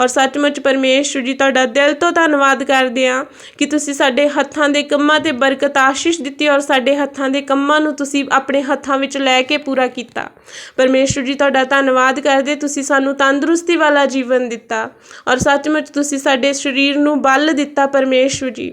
ਔਰ ਸੱਚਮੁੱਚ ਪਰਮੇਸ਼ਵਰ ਜੀ, ਤੁਹਾਡਾ ਦਿਲ ਤੋਂ ਧੰਨਵਾਦ ਕਰਦੇ ਹਾਂ ਕਿ ਤੁਸੀਂ ਸਾਡੇ ਹੱਥਾਂ ਦੇ ਕੰਮਾਂ ਤੇ ਬਰਕਤ ਆਸ਼ੀਸ਼ ਦਿੱਤੀ ਔਰ ਸਾਡੇ ਹੱਥਾਂ ਦੇ ਕੰਮਾਂ ਨੂੰ ਤੁਸੀਂ ਆਪਣੇ ਹੱਥਾਂ ਵਿੱਚ ਲੈ ਕੇ ਪੂਰਾ ਕੀਤਾ। ਪਰਮੇਸ਼ਵਰ ਜੀ, ਤੁਹਾਡਾ ਧੰਨਵਾਦ ਕਰਦੇ, ਤੁਸੀਂ ਸਾਨੂੰ ਤੰਦਰੁਸਤੀ ਵਾਲਾ ਜੀਵਨ ਦਿੱਤਾ ਔਰ ਸੱਚਮੁੱਚ ਤੁਸੀਂ ਸਾਡੇ ਸਰੀਰ ਨੂੰ ਬਲ ਦਿੱਤਾ ਪਰਮੇਸ਼ਵਰ ਜੀ।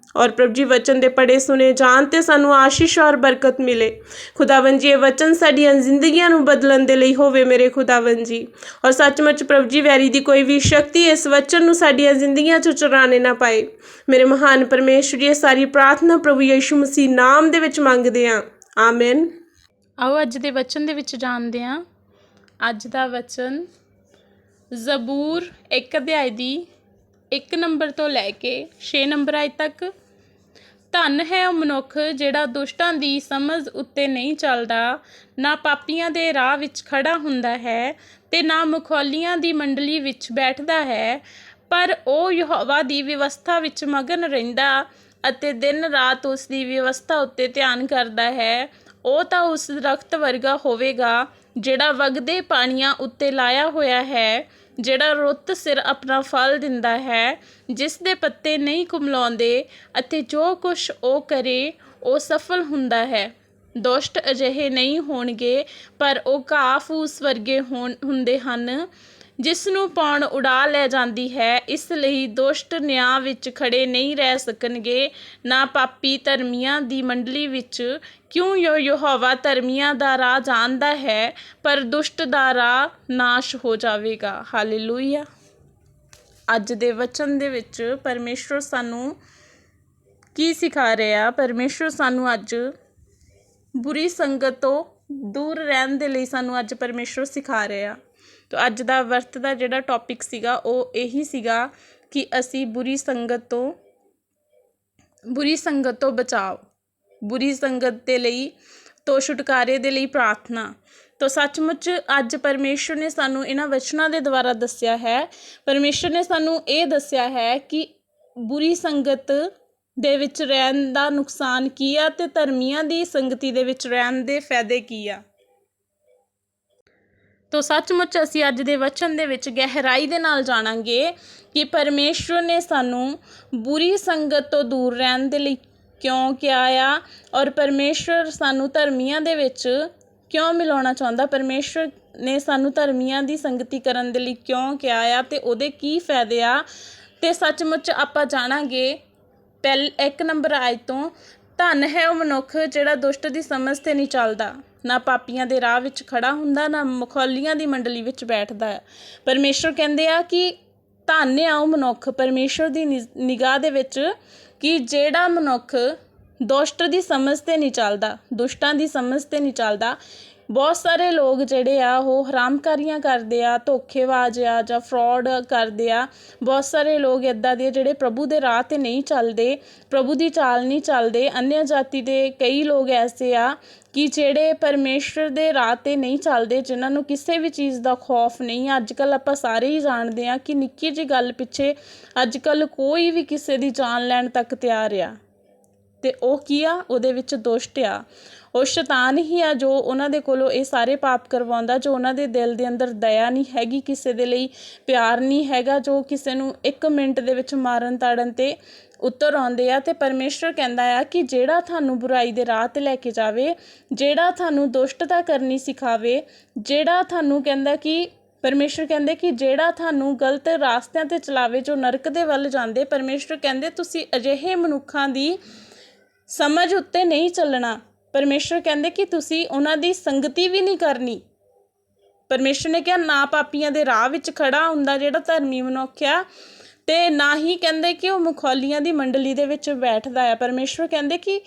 ਔਰ ਪ੍ਰਭੂ ਜੀ ਵਚਨ ਦੇ ਪੜੇ ਸੁਨੇ ਜਾਣ ਤੇ ਸਾਨੂੰ ਆਸ਼ੀਸ਼ ਔਰ ਬਰਕਤ ਮਿਲੇ। ਖੁਦਾਵੰ ਜੀ, ਇਹ ਵਚਨ ਸਾਡੀਆਂ ਜ਼ਿੰਦਗੀਆਂ ਨੂੰ ਬਦਲਣ ਦੇ ਲਈ ਹੋਵੇ ਮੇਰੇ ਖੁਦਾਵੰ ਜੀ। ਔਰ ਸੱਚਮੁੱਚ ਪ੍ਰਭ ਜੀ, ਵੈਰੀ ਦੀ ਕੋਈ ਵੀ ਸ਼ਕਤੀ ਇਸ ਵਚਨ ਨੂੰ ਸਾਡੀਆਂ ਜ਼ਿੰਦਗੀਆਂ 'ਚ ਚੁਰਾਣੇ ਨਾ ਪਾਏ। ਮੇਰੇ ਮਹਾਨ ਪਰਮੇਸ਼ਵਰ ਜੀ, ਇਹ ਸਾਰੀ ਪ੍ਰਾਰਥਨਾ ਪ੍ਰਭੂ ਯੀਸ਼ੂ ਮਸੀਹ ਨਾਮ ਦੇ ਵਿੱਚ ਮੰਗਦੇ ਹਾਂ। ਆਮੇਨ। ਆਓ ਅੱਜ ਦੇ ਵਚਨ ਦੇ ਵਿੱਚ ਜਾਣਦੇ ਹਾਂ। ਅੱਜ ਦਾ ਵਚਨ ਜ਼ਬੂਰ ਇੱਕ ਅਧਿਆਇ ਦੀ 1 ਨੰਬਰ ਤੋਂ ਲੈ ਕੇ 6 ਨੰਬਰ ਆਇ ਤੱਕ ਧਨ ਹੈ ਉਹ ਮਨੁੱਖ ਜਿਹੜਾ ਦੁਸ਼ਟਾਂ ਦੀ ਸਮਝ ਉੱਤੇ ਨਹੀਂ ਚੱਲਦਾ, ਨਾ ਪਾਪੀਆਂ ਦੇ ਰਾਹ ਵਿੱਚ ਖੜਾ ਹੁੰਦਾ ਹੈ ਤੇ ਨਾ ਮਖੌਲੀਆਂ ਦੀ ਮੰਡਲੀ ਵਿੱਚ ਬੈਠਦਾ ਹੈ, ਪਰ ਉਹ ਯਹੋਵਾ ਦੀ ਵਿਵਸਥਾ ਵਿੱਚ ਮਗਨ ਰਹਿੰਦਾ ਅਤੇ ਦਿਨ ਰਾਤ ਉਸ ਦੀ ਵਿਵਸਥਾ ਉੱਤੇ ਧਿਆਨ ਕਰਦਾ ਹੈ, ਉਹ ਤਾਂ ਉਸ ਦਰਖਤ ਵਰਗਾ ਹੋਵੇਗਾ ਜਿਹੜਾ ਵਗਦੇ ਪਾਣੀਆਂ ਉੱਤੇ ਲਾਇਆ ਹੋਇਆ ਹੈ। ਜਿਹੜਾ ਰੁੱਤ ਸਿਰ ਆਪਣਾ ਫਲ ਦਿੰਦਾ ਹੈ, ਜਿਸ ਦੇ ਪੱਤੇ ਨਹੀਂ ਕੁਮਲਾਉਂਦੇ ਅਤੇ ਜੋ ਕੁਛ ਉਹ ਕਰੇ, ਉਹ ਸਫਲ ਹੁੰਦਾ ਹੈ। ਦੁਸ਼ਟ ਅਜਿਹੇ ਨਹੀਂ ਹੋਣਗੇ, ਪਰ ਉਹ ਘਾਹ ਫੂਸ ਵਰਗੇ ਹੋਣ, ਹੁੰਦੇ ਹਨ, ਜਿਸ ਨੂੰ ਪੌਣ ਉਡਾ ਲੈ ਜਾਂਦੀ ਹੈ। ਇਸ ਲਈ ਦੁਸ਼ਟ ਨਿਆਂ ਵਿੱਚ ਖੜੇ ਨਹੀਂ ਰਹਿ ਸਕਣਗੇ, ਨਾ ਪਾਪੀ ਧਰਮੀਆਂ ਦੀ ਮੰਡਲੀ ਵਿੱਚ ਕਿਉਂ ਯੋ ਯਹੋਵਾ ਧਰਮੀਆਂ ਦਾ ਰਾਹ ਜਾਣਦਾ ਹੈ, ਪਰ ਦੁਸ਼ਟ ਦਾ ਰਾਹ ਨਾਸ਼ ਹੋ ਜਾਵੇਗਾ। ਹਾਲੇਲੂਇਆ। ਅੱਜ ਦੇ ਵਚਨ ਦੇ ਵਿੱਚ ਪਰਮੇਸ਼ਵਰ ਸਾਨੂੰ ਕੀ ਸਿਖਾ ਰਿਹਾ? ਪਰਮੇਸ਼ਵਰ ਸਾਨੂੰ ਅੱਜ ਬੁਰੀ ਸੰਗਤ ਤੋਂ ਦੂਰ ਰਹਿਣ ਦੇ ਲਈ ਸਾਨੂੰ ਅੱਜ ਪਰਮੇਸ਼ਵਰ ਸਿਖਾ ਰਿਹਾ। ਤੋ ਅੱਜ ਦਾ ਵਰਤ ਦਾ ਜਿਹੜਾ ਟੌਪਿਕ ਸੀਗਾ, ਉਹ ਇਹੀ ਸੀਗਾ ਕਿ ਅਸੀਂ ਬੁਰੀ ਸੰਗਤ ਤੋਂ, ਬੁਰੀ ਸੰਗਤ ਤੋਂ ਬਚਾਓ। ਬੁਰੀ ਸੰਗਤ ਦੇ ਲਈ, ਤੋਂ ਛੁਟਕਾਰੇ ਦੇ ਲਈ ਪ੍ਰਾਰਥਨਾ। ਤੋ ਸੱਚਮੁੱਚ ਅੱਜ ਪਰਮੇਸ਼ਰ ਨੇ ਸਾਨੂੰ ਇਹਨਾਂ ਵਚਨਾਂ ਦੇ ਦੁਆਰਾ ਦੱਸਿਆ ਹੈ। ਪਰਮੇਸ਼ਰ ਨੇ ਸਾਨੂੰ ਇਹ ਦੱਸਿਆ ਹੈ ਕਿ ਬੁਰੀ ਸੰਗਤ ਦੇ ਵਿੱਚ ਰਹਿਣ ਦਾ ਨੁਕਸਾਨ ਕੀ ਆ ਤੇ ਧਰਮੀਆਂ ਦੀ ਸੰਗਤੀ ਦੇ ਵਿੱਚ ਰਹਿਣ ਦੇ ਫਾਇਦੇ ਕੀ ਆ? ਤੋ ਸੱਚਮੁੱਚ ਅਸੀਂ ਅੱਜ ਦੇ ਵਚਨ ਦੇ ਵਿੱਚ ਗਹਿਰਾਈ ਦੇ ਨਾਲ ਜਾਣਾਂਗੇ ਕਿ ਪਰਮੇਸ਼ਵਰ ਨੇ ਸਾਨੂੰ ਬੁਰੀ ਸੰਗਤ ਤੋਂ ਦੂਰ ਰਹਿਣ ਦੇ ਲਈ ਕਿਉਂ ਕਿਹਾ ਆ? ਔਰ ਪਰਮੇਸ਼ਵਰ ਸਾਨੂੰ ਧਰਮੀਆਂ ਦੇ ਵਿੱਚ ਕਿਉਂ ਮਿਲਾਉਣਾ ਚਾਹੁੰਦਾ? ਪਰਮੇਸ਼ਵਰ ਨੇ ਸਾਨੂੰ ਧਰਮੀਆਂ ਦੀ ਸੰਗਤੀ ਕਰਨ ਦੇ ਲਈ ਕਿਉਂ ਕਿਹਾ ਆ ਤੇ ਉਹਦੇ ਕੀ ਫਾਇਦੇ ਆ? ਤੇ ਸੱਚਮੁੱਚ ਆਪਾਂ ਜਾਣਾਂਗੇ ਪਹਿਲ, ਇੱਕ ਨੰਬਰ ਆਇ ਤੋਂ, ਧਨ ਹੈ ਉਹ ਮਨੁੱਖ ਜਿਹੜਾ ਦੁਸ਼ਟ ਦੀ ਸਮਝ ਤੇ ਨਹੀਂ ਚੱਲਦਾ, ਨਾ ਪਾਪੀਆਂ ਦੇ ਰਾਹ ਵਿੱਚ ਖੜਾ ਹੁੰਦਾ, ਨਾ ਮੁਖੌਲੀਆਂ ਦੀ ਮੰਡਲੀ ਵਿੱਚ ਬੈਠਦਾ। ਹੈ ਪਰਮੇਸ਼ਰ ਕਹਿੰਦੇ ਆ ਕਿ ਧਨ ਆ ਉਹ ਮਨੁੱਖ, ਪਰਮੇਸ਼ਰ ਦੀ ਨਿਗਾਹ ਦੇ ਵਿੱਚ ਕਿ ਜਿਹੜਾ ਮਨੁੱਖ ਦੁਸ਼ਟ ਦੀ ਸਮਝ ਤੇ ਨਹੀਂ ਚੱਲਦਾ, ਦੁਸ਼ਟਾਂ ਦੀ ਸਮਝ ਤੇ ਨਹੀਂ ਚੱਲਦਾ, ਬਹੁਤ ਸਾਰੇ ਲੋਕ ਜਿਹੜੇ ਆ ਉਹ ਹਰਾਮਕਾਰੀਆਂ ਕਰਦੇ ਆ, ਧੋਖੇਬਾਜ਼ ਆ ਜਾਂ ਫਰਾਡ ਕਰਦੇ ਆ। ਬਹੁਤ ਸਾਰੇ ਲੋਕ ਇਦਾਂ ਦੇ ਜਿਹੜੇ ਪ੍ਰਭੂ ਦੇ ਰਾਹ ਤੇ ਨਹੀਂ ਚੱਲਦੇ, ਪ੍ਰਭੂ ਦੀ ਚਾਲ ਨਹੀਂ ਚੱਲਦੇ। ਅਨਿਆ ਜਾਤੀ ਦੇ ਕਈ ਲੋਕ ਐਸੇ ਆ ਕਿ ਜਿਹੜੇ ਪਰਮੇਸ਼ਰ ਦੇ ਰਾਹ ਤੇ ਨਹੀਂ ਚੱਲਦੇ, ਜਿਨ੍ਹਾਂ ਨੂੰ ਕਿਸੇ ਵੀ ਚੀਜ਼ ਦਾ ਖੌਫ ਨਹੀਂ ਅੱਜ ਕੱਲ ਆਪਾਂ ਸਾਰੇ ਹੀ ਜਾਣਦੇ ਆ ਕਿ ਨਿੱਕੀ ਜਿਹੀ ਗੱਲ ਪਿੱਛੇ ਅੱਜ ਕੱਲ ਕੋਈ ਵੀ ਕਿਸੇ ਦੀ ਜਾਨ ਲੈਣ ਤੱਕ ਤਿਆਰ ਆ। ਤੇ ਉਹ ਕੀ ਆ? ਉਹਦੇ ਵਿੱਚ ਦੁਸ਼ਟ ਆ। ਉਹ ਸ਼ੈਤਾਨ ਹੀ ਆ ਜੋ ਉਹਨਾਂ ਦੇ ਕੋਲੋਂ ਇਹ ਸਾਰੇ ਪਾਪ ਕਰਵਾਉਂਦਾ, ਜੋ ਉਹਨਾਂ ਦੇ ਦਿਲ ਦੇ ਅੰਦਰ ਦਇਆ ਨਹੀਂ ਹੈਗੀ, ਕਿਸੇ ਦੇ ਲਈ ਪਿਆਰ ਨਹੀਂ ਹੈਗਾ, ਜੋ ਕਿਸੇ ਨੂੰ 1 ਮਿੰਟ ਦੇ ਵਿੱਚ ਮਾਰਨ ਤਾੜਨ ਤੇ ਉੱਤਰ ਆਉਂਦੇ ਆ ਅਤੇ ਪਰਮੇਸ਼ਰ ਕਹਿੰਦਾ ਆ ਕਿ ਜਿਹੜਾ ਤੁਹਾਨੂੰ ਬੁਰਾਈ ਦੇ ਰਾਹ ਤੇ ਲੈ ਕੇ ਜਾਵੇ, ਜਿਹੜਾ ਤੁਹਾਨੂੰ ਦੁਸ਼ਟਤਾ ਕਰਨੀ ਸਿਖਾਵੇ, ਜਿਹੜਾ ਤੁਹਾਨੂੰ ਕਹਿੰਦਾ ਕਿ ਪਰਮੇਸ਼ਰ ਕਹਿੰਦੇ ਕਿ ਜਿਹੜਾ ਤੁਹਾਨੂੰ ਗਲਤ ਰਾਸਤਿਆਂ ਤੇ ਚਲਾਵੇ ਜੋ ਨਰਕ ਦੇ ਵੱਲ ਜਾਂਦੇ ਪਰਮੇਸ਼ਰ ਕਹਿੰਦੇ ਤੁਸੀਂ ਅਜਿਹੇ ਮਨੁੱਖਾਂ ਦੀ ਸਮਝ ਉੱਤੇ ਨਹੀਂ ਚੱਲਣਾ। ਪਰਮੇਸ਼ਰ ਕਹਿੰਦੇ ਕਿ ਤੁਸੀਂ ਉਹਨਾਂ ਦੀ ਸੰਗਤੀ ਵੀ ਨਹੀਂ ਕਰਨੀ। ਪਰਮੇਸ਼ਰ ਨੇ ਕਿਹਾ, ਨਾ ਪਾਪੀਆਂ ਦੇ ਰਾਹ ਵਿੱਚ ਖੜਾ ਹੁੰਦਾ ਜਿਹੜਾ ਧਰਮੀ ਮਨੁੱਖ ਆ ਤੇ ਨਾ ਹੀ ਕਹਿੰਦੇ ਕਿ ਉਹ ਮਖੌਲੀਆਂ ਦੀ ਮੰਡਲੀ ਦੇ ਵਿੱਚ ਬੈਠਦਾ ਆ। ਪਰਮੇਸ਼ਰ ਕਹਿੰਦੇ ਕਿ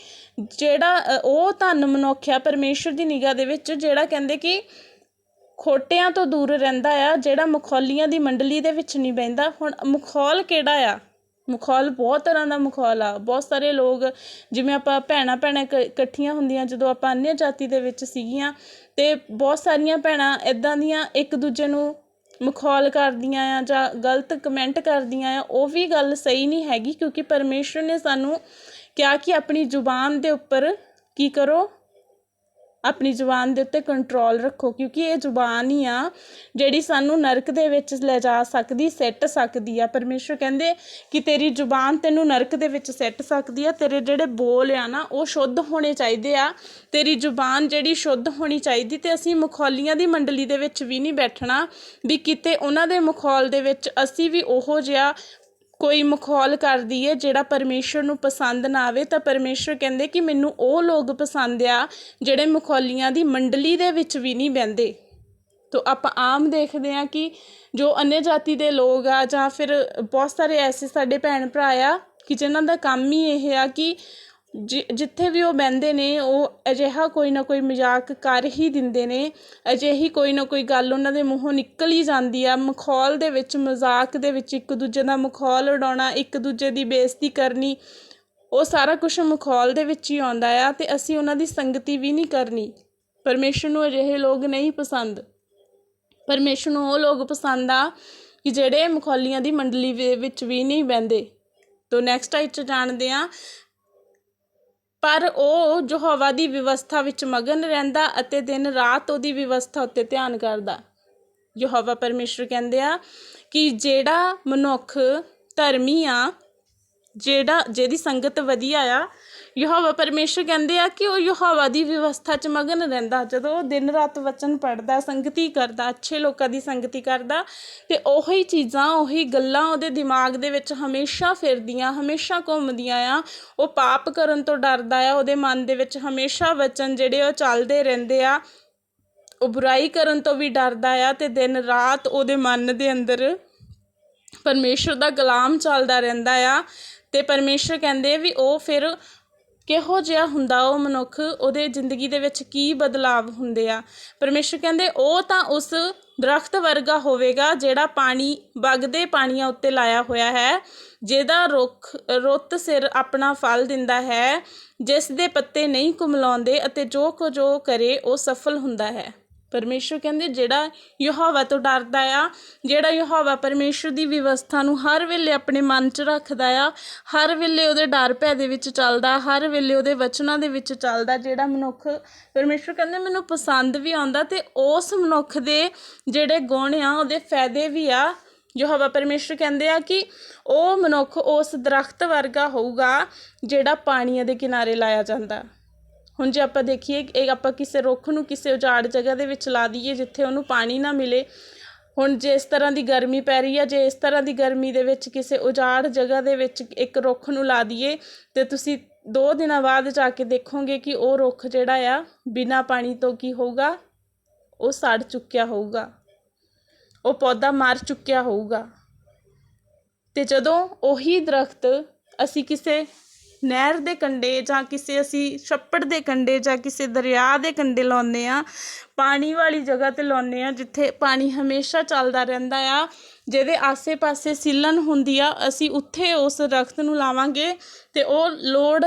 ਜਿਹੜਾ ਉਹ ਧਨ ਮਨੁੱਖ ਆ ਪਰਮੇਸ਼ਰ ਦੀ ਨਿਗਾਹ ਦੇ ਵਿੱਚ ਜਿਹੜਾ ਕਹਿੰਦੇ ਕਿ ਖੋਟਿਆਂ ਤੋਂ ਦੂਰ ਰਹਿੰਦਾ ਆ, ਜਿਹੜਾ ਮਖੌਲੀਆਂ ਦੀ ਮੰਡਲੀ ਦੇ ਵਿੱਚ ਨਹੀਂ ਬਹਿੰਦਾ। ਹੁਣ ਮਖੌਲ ਕਿਹੜਾ ਆ? ਮਖੌਲ ਬਹੁਤ ਤਰ੍ਹਾਂ ਦਾ ਮਖੌਲ ਆ। ਬਹੁਤ ਸਾਰੇ ਲੋਕ, ਜਿਵੇਂ ਆਪਾਂ ਭੈਣਾਂ ਭੈਣਾਂ ਇਕ- ਇਕੱਠੀਆਂ ਹੁੰਦੀਆਂ ਜਦੋਂ ਆਪਾਂ ਅਨਿਆ ਜਾਤੀ ਦੇ ਵਿੱਚ ਸੀਗੀਆਂ ਤੇ ਬਹੁਤ ਸਾਰੀਆਂ ਭੈਣਾਂ ਇਦਾਂ ਦੀਆਂ ਇੱਕ ਦੂਜੇ ਨੂੰ ਮਖੌਲ ਕਰਦੀਆਂ ਆ ਜਾਂ ਗਲਤ ਕਮੈਂਟ ਕਰਦੀਆਂ ਆ, ਉਹ ਵੀ ਗੱਲ ਸਹੀ ਨਹੀਂ ਹੈਗੀ ਕਿਉਂਕਿ ਪਰਮੇਸ਼ਰ ਨੇ ਸਾਨੂੰ ਕਿਹਾ ਕਿ ਆਪਣੀ ਜ਼ੁਬਾਨ ਦੇ ਉੱਪਰ ਕੀ ਕਰੋ? ਆਪਣੀ ਜ਼ੁਬਾਨ ਦੇ ਉੱਤੇ ਕੰਟਰੋਲ ਰੱਖੋ, ਕਿਉਂਕਿ ਇਹ ਜ਼ੁਬਾਨ ਹੀ ਆ ਜਿਹੜੀ ਸਾਨੂੰ ਨਰਕ ਦੇ ਵਿੱਚ ਲੈ ਜਾ ਸਕਦੀ, ਸਿੱਟ ਸਕਦੀ ਆ। ਪਰਮੇਸ਼ਰ ਕਹਿੰਦੇ ਕਿ ਤੇਰੀ ਜ਼ੁਬਾਨ ਤੈਨੂੰ ਨਰਕ ਦੇ ਵਿੱਚ ਸਿੱਟ ਸਕਦੀ ਆ, ਤੇਰੇ ਜਿਹੜੇ ਬੋਲ ਆ ਨਾ, ਉਹ ਸ਼ੁੱਧ ਹੋਣੇ ਚਾਹੀਦੇ ਆ। ਤੇਰੀ ਜ਼ੁਬਾਨ ਜਿਹੜੀ ਸ਼ੁੱਧ ਹੋਣੀ ਚਾਹੀਦੀ ਤੇ ਅਸੀਂ ਮਖੌਲੀਆਂ ਦੀ ਮੰਡਲੀ ਦੇ ਵਿੱਚ ਵੀ ਨਹੀਂ ਬੈਠਣਾ ਵੀ ਕਿਤੇ ਉਹਨਾਂ ਦੇ ਮਖੌਲ ਦੇ ਵਿੱਚ ਅਸੀਂ ਵੀ ਉਹੋ ਜਿਹਾ ਕੋਈ ਮਖੌਲ ਕਰਦੀ ਹੈ ਜਿਹੜਾ ਪਰਮੇਸ਼ਰ ਨੂੰ ਪਸੰਦ ਨਾ ਆਵੇ, ਤਾਂ ਪਰਮੇਸ਼ਰ ਕਹਿੰਦੇ ਕਿ ਮੈਨੂੰ ਉਹ ਲੋਕ ਪਸੰਦ ਆ, ਜਿਹੜੇ ਮਖੌਲੀਆਂ ਦੀ ਮੰਡਲੀ ਦੇ ਵਿੱਚ ਵੀ ਨਹੀਂ ਬਹਿੰਦੇ। ਤੋ ਆਪਾਂ ਆਮ ਦੇਖਦੇ ਹਾਂ ਕਿ ਜੋ ਅਨਿਆ ਜਾਤੀ ਦੇ ਲੋਕ ਆ ਜਾਂ ਫਿਰ ਬਹੁਤ ਸਾਰੇ ਐਸੇ ਸਾਡੇ ਭੈਣ ਭਰਾ ਆ ਕਿ ਜਿਨ੍ਹਾਂ ਦਾ ਕੰਮ ਹੀ ਇਹ ਆ ਕਿ ਜਿ- ਜਿੱਥੇ ਵੀ ਉਹ ਬਹਿੰਦੇ ਨੇ, ਉਹ ਅਜਿਹਾ ਕੋਈ ਨਾ ਕੋਈ ਮਜ਼ਾਕ ਕਰ ਹੀ ਦਿੰਦੇ ਨੇ। ਅਜਿਹੀ ਕੋਈ ਨਾ ਕੋਈ ਗੱਲ ਉਹਨਾਂ ਦੇ ਮੂੰਹੋਂ ਨਿਕਲ ਹੀ ਜਾਂਦੀ ਆ। ਮਖੌਲ ਦੇ ਵਿੱਚ, ਮਜ਼ਾਕ ਦੇ ਵਿੱਚ ਇੱਕ ਦੂਜੇ ਦਾ ਮਖੌਲ ਉਡਾਉਣਾ, ਇੱਕ ਦੂਜੇ ਦੀ ਬੇਇੱਜ਼ਤੀ ਕਰਨੀ, ਉਹ ਸਾਰਾ ਕੁਛ ਮਖੌਲ ਦੇ ਵਿੱਚ ਹੀ ਆਉਂਦਾ ਆ ਅਤੇ ਅਸੀਂ ਉਹਨਾਂ ਦੀ ਸੰਗਤੀ ਵੀ ਨਹੀਂ ਕਰਨੀ। ਪਰਮੇਸ਼ਰ ਨੂੰ ਅਜਿਹੇ ਲੋਕ ਨਹੀਂ ਪਸੰਦ। ਪਰਮੇਸ਼ਰ ਨੂੰ ਉਹ ਲੋਕ ਪਸੰਦ ਆ ਕਿ ਜਿਹੜੇ ਮਖੌਲੀਆਂ ਦੀ ਮੰਡਲੀ ਦੇ ਵਿੱਚ ਵੀ ਨਹੀਂ ਬਹਿੰਦੇ। ਤੋ ਨੈਕਸਟ ਆਈਟ ਚ ਜਾਣਦੇ ਆ ਪਰ ਉਹ ਯਹੋਵਾ ਦੀ ਵਿਵਸਥਾ ਵਿੱਚ ਮਗਨ ਰਹਿੰਦਾ ਅਤੇ ਦਿਨ ਰਾਤ ਉਹਦੀ ਵਿਵਸਥਾ ਉੱਤੇ ਧਿਆਨ ਕਰਦਾ। ਯਹੋਵਾ ਪਰਮੇਸ਼ਰ ਕਹਿੰਦੇ ਆ ਕਿ ਜਿਹੜਾ ਮਨੁੱਖ ਧਰਮੀ ਆ, ਜਿਹੜਾ, ਜਿਹਦੀ ਸੰਗਤ ਵਧੀਆ ਆ ਯਹੋਵਾ ਪਰਮੇਸ਼ਰ ਕਹਿੰਦੇ ਆ ਕਿ ਉਹ ਯਹੋਵਾ ਦੀ ਵਿਵਸਥਾ 'ਚ ਮਗਨ ਰਹਿੰਦਾ। ਜਦੋਂ ਉਹ ਦਿਨ ਰਾਤ ਵਚਨ ਪੜਦਾ ਸੰਗਤੀ ਕਰਦਾ, ਅੱਛੇ ਲੋਕਾਂ ਦੀ ਸੰਗਤੀ ਕਰਦਾ, ਤੇ ਉਹੀ ਚੀਜ਼ਾਂ, ਉਹੀ ਗੱਲਾਂ ਉਹਦੇ ਦਿਮਾਗ ਦੇ ਵਿੱਚ ਹਮੇਸ਼ਾ ਫਿਰਦੀਆਂ, ਹਮੇਸ਼ਾ ਘੁੰਮਦੀਆਂ ਆ। ਉਹ ਪਾਪ ਕਰਨ ਤੋਂ ਡਰਦਾ ਆ, ਉਹਦੇ ਮਨ ਦੇ ਵਿੱਚ ਹਮੇਸ਼ਾ ਵਚਨ ਜਿਹੜੇ ਉਹ ਚੱਲਦੇ ਰਹਿੰਦੇ ਆ, ਉਹ ਬੁਰਾਈ ਕਰਨ ਤੋਂ ਵੀ ਡਰਦਾ ਆ ਤੇ ਦਿਨ ਰਾਤ ਉਹਦੇ ਮਨ ਦੇ ਅੰਦਰ ਪਰਮੇਸ਼ਰ ਦਾ ਗੁਲਾਮ ਚੱਲਦਾ ਰਹਿੰਦਾ ਆ। ਤੇ ਪਰਮੇਸ਼ਰ ਕਹਿੰਦੇ ਵੀ ਉਹ ਫਿਰ ਕਿਹੋ ਜਿਹਾ ਹੁੰਦਾ ਉਹ ਮਨੁੱਖ, ਉਹਦੇ ਜ਼ਿੰਦਗੀ ਦੇ ਵਿੱਚ ਕੀ ਬਦਲਾਵ ਹੁੰਦੇ ਆ? ਪਰਮੇਸ਼ਰ ਕਹਿੰਦੇ, ਉਹ ਤਾਂ ਉਸ ਦਰਖਤ ਵਰਗਾ ਹੋਵੇਗਾ ਜਿਹੜਾ ਪਾਣੀ, ਵਗਦੇ ਪਾਣੀਆਂ ਉੱਤੇ ਲਾਇਆ ਹੋਇਆ ਹੈ, ਜਿਹਦਾ ਰੁੱਖ, ਰੁੱਤ ਸਿਰ ਆਪਣਾ ਫਲ ਦਿੰਦਾ ਹੈ, ਜਿਸ ਦੇ ਪੱਤੇ ਨਹੀਂ ਕੁਮਲਾਉਂਦੇ ਅਤੇ ਜੋ ਕੁਝ ਉਹ ਕਰੇ, ਉਹ ਸਫਲ ਹੁੰਦਾ ਹੈ। ਪਰਮੇਸ਼ਰ ਕਹਿੰਦੇ, ਜਿਹੜਾ ਯਹੋਵਾ ਤੋਂ ਡਰਦਾ ਆ, ਜਿਹੜਾ ਯਹੋਵਾ ਪਰਮੇਸ਼ਰ ਦੀ ਵਿਵਸਥਾ ਨੂੰ ਹਰ ਵੇਲੇ ਆਪਣੇ ਮਨ 'ਚ ਰੱਖਦਾ ਆ, ਹਰ ਵੇਲੇ ਉਹਦੇ ਡਰ ਭੈ ਦੇ ਵਿੱਚ ਚੱਲਦਾ, ਹਰ ਵੇਲੇ ਉਹਦੇ ਵਚਨਾਂ ਦੇ ਵਿੱਚ ਚੱਲਦਾ, ਜਿਹੜਾ ਮਨੁੱਖ ਪਰਮੇਸ਼ਰ ਕਹਿੰਦੇ, ਮੈਨੂੰ ਪਸੰਦ ਵੀ ਆਉਂਦਾ ਤੇ ਉਸ ਮਨੁੱਖ ਦੇ ਜਿਹੜੇ ਗੁਣ ਆ, ਉਹਦੇ ਫਾਇਦੇ ਵੀ ਆ। ਯਹੋਵਾ ਪਰਮੇਸ਼ਰ ਕਹਿੰਦੇ ਆ ਕਿ ਉਹ ਮਨੁੱਖ ਉਸ ਦਰਖਤ ਵਰਗਾ ਹੋਊਗਾ, ਜਿਹੜਾ ਪਾਣੀਆਂ ਦੇ ਕਿਨਾਰੇ ਲਾਇਆ ਜਾਂਦਾ। ਹੁਣ ਜੇ ਆਪਾਂ ਦੇਖੀਏ, ਇਹ ਆਪਾਂ ਕਿਸੇ ਰੁੱਖ ਨੂੰ ਕਿਸੇ ਉਜਾੜ ਜਗ੍ਹਾ ਦੇ ਵਿੱਚ ਲਾ ਦਈਏ ਜਿੱਥੇ ਉਹਨੂੰ ਪਾਣੀ ਨਾ ਮਿਲੇ। ਹੁਣ ਜੇ ਇਸ ਤਰ੍ਹਾਂ ਦੀ ਗਰਮੀ ਪੈ ਰਹੀ ਹੈ ਜੇ ਇਸ ਤਰ੍ਹਾਂ ਦੀ ਗਰਮੀ ਦੇ ਵਿੱਚ ਕਿਸੇ ਉਜਾੜ ਜਗ੍ਹਾ ਦੇ ਵਿੱਚ ਇੱਕ ਰੁੱਖ ਨੂੰ ਲਾ ਦਈਏ, ਤੇ ਤੁਸੀਂ ਦੋ ਦਿਨਾਂ ਬਾਅਦ ਜਾ ਕੇ ਦੇਖੋਗੇ ਕਿ ਉਹ ਰੁੱਖ ਜਿਹੜਾ ਆ, ਬਿਨਾਂ ਪਾਣੀ ਤੋਂ ਕੀ ਹੋਊਗਾ? ਉਹ ਸੜ ਚੁੱਕਿਆ ਹੋਊਗਾ। ਉਹ ਪੌਦਾ ਮਰ ਚੁੱਕਿਆ ਹੋਊਗਾ। ਤੇ ਜਦੋਂ ਉਹੀ ਦਰਖਤ ਅਸੀਂ ਕਿਸੇ ਨਹਿਰ ਦੇ ਕੰਢੇ ਜਾਂ ਕਿਸੇ ਅਸੀਂ ਛੱਪੜ ਦੇ ਕੰਢੇ ਜਾਂ ਕਿਸੇ ਦਰਿਆ ਦੇ ਕੰਢੇ ਲਾਉਂਦੇ ਹਾਂ, ਪਾਣੀ ਵਾਲੀ ਜਗ੍ਹਾ ਤੇ ਲਾਉਂਦੇ ਹਾਂ, ਜਿੱਥੇ ਪਾਣੀ ਹਮੇਸ਼ਾ ਚੱਲਦਾ ਰਹਿੰਦਾ ਆ, ਜਿਹਦੇ ਆਸੇ-ਪਾਸੇ ਸਿੱਲਨ ਹੁੰਦੀ ਆ, ਅਸੀਂ ਉੱਥੇ ਉਸ ਦਰਖਤ ਨੂੰ ਲਾਵਾਂਗੇ ਅਤੇ ਉਹ ਲੋੜ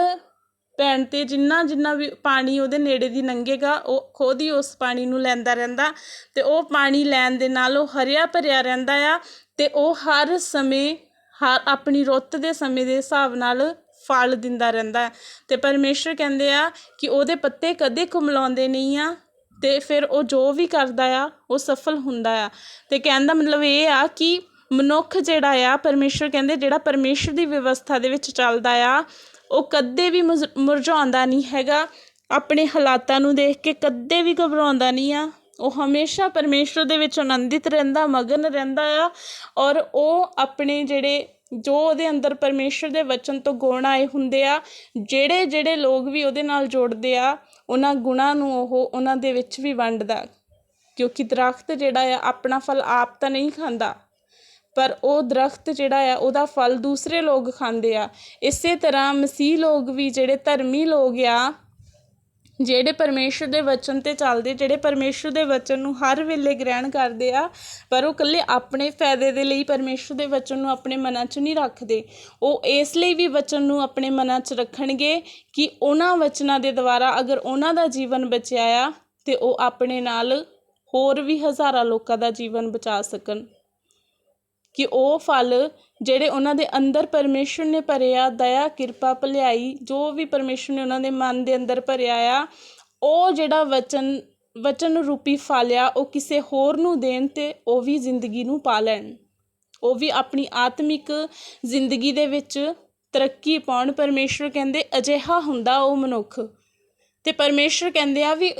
ਪੈਣ ਤੇ ਜਿੰਨਾ ਜਿੰਨਾ ਵੀ ਪਾਣੀ ਉਹਦੇ ਨੇੜੇ ਦੀ ਲੰਘੇਗਾ, ਉਹ ਖੁਦ ਹੀ ਉਸ ਪਾਣੀ ਨੂੰ ਲੈਂਦਾ ਰਹਿੰਦਾ ਅਤੇ ਉਹ ਪਾਣੀ ਲੈਣ ਦੇ ਨਾਲ ਉਹ ਹਰਿਆ ਭਰਿਆ ਰਹਿੰਦਾ ਆ ਅਤੇ ਉਹ ਹਰ ਸਮੇਂ, ਹਰ ਆਪਣੀ ਰੁੱਤ ਦੇ ਸਮੇਂ ਦੇ ਹਿਸਾਬ ਨਾਲ ਫਲ ਦਿੰਦਾ ਰਹਿੰਦਾ ਅਤੇ ਤੇ ਕਹਿੰਦੇ ਆ ਕਿ ਉਹਦੇ ਪੱਤੇ ਕਦੇ ਕੁਮਲਾਉਂਦੇ ਨਹੀਂ ਆ ਅਤੇ ਫਿਰ ਉਹ ਜੋ ਵੀ ਕਰਦਾ ਆ, ਉਹ ਸਫਲ ਹੁੰਦਾ ਆ। ਅਤੇ ਕਹਿਣ ਦਾ ਮਤਲਬ ਇਹ ਆ ਕਿ ਮਨੁੱਖ ਜਿਹੜਾ ਆ, ਪਰਮੇਸ਼ਰ ਕਹਿੰਦੇ ਜਿਹੜਾ ਪਰਮੇਸ਼ਰ ਦੀ ਵਿਵਸਥਾ ਦੇ ਵਿੱਚ ਚੱਲਦਾ ਆ, ਉਹ ਕਦੇ ਵੀ ਮੁਜ਼- ਮੁਰਝਾਉਂਦਾ ਨਹੀਂ ਹੈਗਾ। ਆਪਣੇ ਹਾਲਾਤਾਂ ਨੂੰ ਦੇਖ ਕੇ ਕਦੇ ਵੀ ਘਬਰਾਉਂਦਾ ਨਹੀਂ ਆ। ਉਹ ਹਮੇਸ਼ਾ ਪਰਮੇਸ਼ਰ ਦੇ ਵਿੱਚ ਆਨੰਦਿਤ ਰਹਿੰਦਾ, ਮਗਨ ਰਹਿੰਦਾ ਆ ਔਰ ਉਹ ਆਪਣੇ ਜਿਹੜੇ ਜੋ ਉਹਦੇ ਅੰਦਰ ਪਰਮੇਸ਼ਰ ਦੇ ਵਚਨ ਤੋਂ ਗੁਣ ਆਏ ਹੁੰਦੇ ਆ, ਜਿਹੜੇ ਜਿਹੜੇ ਲੋਕ ਵੀ ਉਹਦੇ ਨਾਲ ਜੁੜਦੇ ਆ, ਉਹਨਾਂ ਗੁਣਾਂ ਨੂੰ ਉਹ ਉਹਨਾਂ ਦੇ ਵਿੱਚ ਵੀ ਵੰਡਦਾ ਕਿਉਂਕਿ ਦਰਖਤ ਜਿਹੜਾ ਆ, ਆਪਣਾ ਫਲ ਆਪ ਤਾਂ ਨਹੀਂ ਖਾਂਦਾ, ਪਰ ਉਹ ਦਰਖਤ ਜਿਹੜਾ ਆ, ਉਹਦਾ ਫਲ ਦੂਸਰੇ ਲੋਕ ਖਾਂਦੇ ਆ। ਇਸੇ ਤਰ੍ਹਾਂ ਮਸੀਹ ਲੋਕ ਵੀ, ਜਿਹੜੇ ਧਰਮੀ ਲੋਕ ਆ ਜਿਹੜੇ ਪਰਮੇਸ਼ਰ ਦੇ ਵਚਨ ਤੇ ਚੱਲਦੇ, ਜਿਹੜੇ ਪਰਮੇਸ਼ਰ ਦੇ ਵਚਨ ਨੂੰ ਹਰ ਵੇਲੇ ਗ੍ਰਹਿਣ ਕਰਦੇ ਆ, ਪਰ ਉਹ ਇਕੱਲੇ ਆਪਣੇ ਫਾਇਦੇ ਦੇ ਲਈ ਪਰਮੇਸ਼ਰ ਦੇ ਵਚਨ ਨੂੰ ਆਪਣੇ ਮਨਾਂ 'ਚ ਨਹੀਂ ਰੱਖਦੇ। ਉਹ ਇਸ ਲਈ ਵੀ ਵਚਨ ਨੂੰ ਆਪਣੇ ਮਨਾਂ 'ਚ ਰੱਖਣਗੇ ਕਿ ਉਹਨਾਂ ਵਚਨਾਂ ਦੇ ਦੁਆਰਾ ਅਗਰ ਉਹਨਾਂ ਦਾ ਜੀਵਨ ਬਚਿਆ ਆ, ਤੇ ਉਹ ਆਪਣੇ ਨਾਲ ਹੋਰ ਵੀ ਹਜ਼ਾਰਾਂ ਲੋਕਾਂ ਦਾ ਜੀਵਨ ਬਚਾ ਸਕਣ। ਕਿ ਉਹ ਫਲ ਜਿਹੜੇ ਉਹਨਾਂ ਦੇ ਅੰਦਰ ਪਰਮੇਸ਼ਰ ਨੇ ਭਰਿਆ, ਦਇਆ, ਕਿਰਪਾ, ਭਲਾਈ, ਜੋ ਵੀ ਪਰਮੇਸ਼ਰ ਨੇ ਉਹਨਾਂ ਦੇ ਮਨ ਦੇ ਅੰਦਰ ਭਰਿਆ ਆ, ਉਹ ਜਿਹੜਾ ਵਚਨ ਵਚਨ ਰੂਪੀ ਫਲ ਆ, ਉਹ ਕਿਸੇ ਹੋਰ ਨੂੰ ਦੇਣ ਤੇ ਉਹ ਵੀ ਜ਼ਿੰਦਗੀ ਨੂੰ ਪਾ ਲੈਣ। ਉਹ ਵੀ ਆਪਣੀ ਆਤਮਿਕ ਜ਼ਿੰਦਗੀ ਦੇ ਵਿੱਚ ਤਰੱਕੀ ਪਾਉਣ। ਪਰਮੇਸ਼ਰ ਕਹਿੰਦੇ, ਅਜਿਹਾ ਹੁੰਦਾ ਉਹ ਮਨੁੱਖ। ਤੇ ਪਰਮੇਸ਼ਰ ਕਹਿੰਦੇ ਆ ਵੀ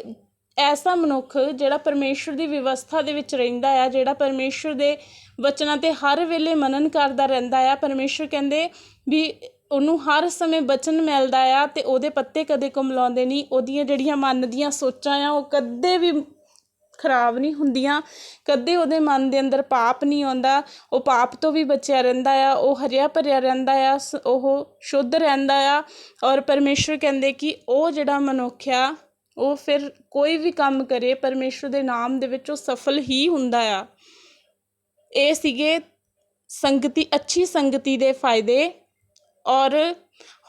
ਐਸਾ ਮਨੁੱਖ ਜਿਹੜਾ ਪਰਮੇਸ਼ਰ ਦੀ ਵਿਵਸਥਾ ਦੇ ਵਿੱਚ ਰਹਿੰਦਾ ਆ, ਜਿਹੜਾ ਪਰਮੇਸ਼ਰ ਦੇ ਵਚਨਾਂ ਤੇ ਹਰ ਵੇਲੇ ਮਨਨ ਕਰਦਾ ਰਹਿੰਦਾ ਆ। ਪਰਮੇਸ਼ਰ ਕਹਿੰਦੇ ਵੀ ਉਹਨੂੰ ਹਰ ਸਮੇਂ ਬਚਨ ਮਿਲਦਾ ਆ ਤੇ ਉਹਦੇ ਪੱਤੇ ਕਦੇ ਕੁਮਲਾਉਂਦੇ ਨਹੀਂ। ਉਹਦੀਆਂ ਜਿਹੜੀਆਂ ਮਨ ਦੀਆਂ ਸੋਚਾਂ ਆ, ਉਹ ਕਦੇ ਵੀ ਖਰਾਬ ਨਹੀਂ ਹੁੰਦੀਆਂ। ਕਦੇ ਉਹਦੇ ਮਨ ਦੇ ਅੰਦਰ ਪਾਪ ਨਹੀਂ ਆਉਂਦਾ। ਉਹ ਪਾਪ ਤੋਂ ਵੀ ਬਚਿਆ ਰਹਿੰਦਾ ਆ, ਉਹ ਹਰਿਆ ਭਰਿਆ ਰਹਿੰਦਾ ਆ, ਸ- ਉਹ ਸ਼ੁੱਧ ਰਹਿੰਦਾ ਆ। ਔਰ ਪਰਮੇਸ਼ਰ ਕਹਿੰਦੇ ਕਿ ਉਹ ਜਿਹੜਾ ਮਨੁੱਖ ਆ, ਉਹ ਫਿਰ ਕੋਈ ਵੀ ਕੰਮ ਕਰੇ, ਪਰਮੇਸ਼ਰ ਦੇ ਨਾਮ ਦੇ ਵਿੱਚ ਉਹ ਸਫਲ ਹੀ ਹੁੰਦਾ ਆ। ਇਹ ਸੀਗੇ ਸੰਗਤੀ, ਅੱਛੀ ਸੰਗਤੀ ਦੇ ਫਾਇਦੇ ਔਰ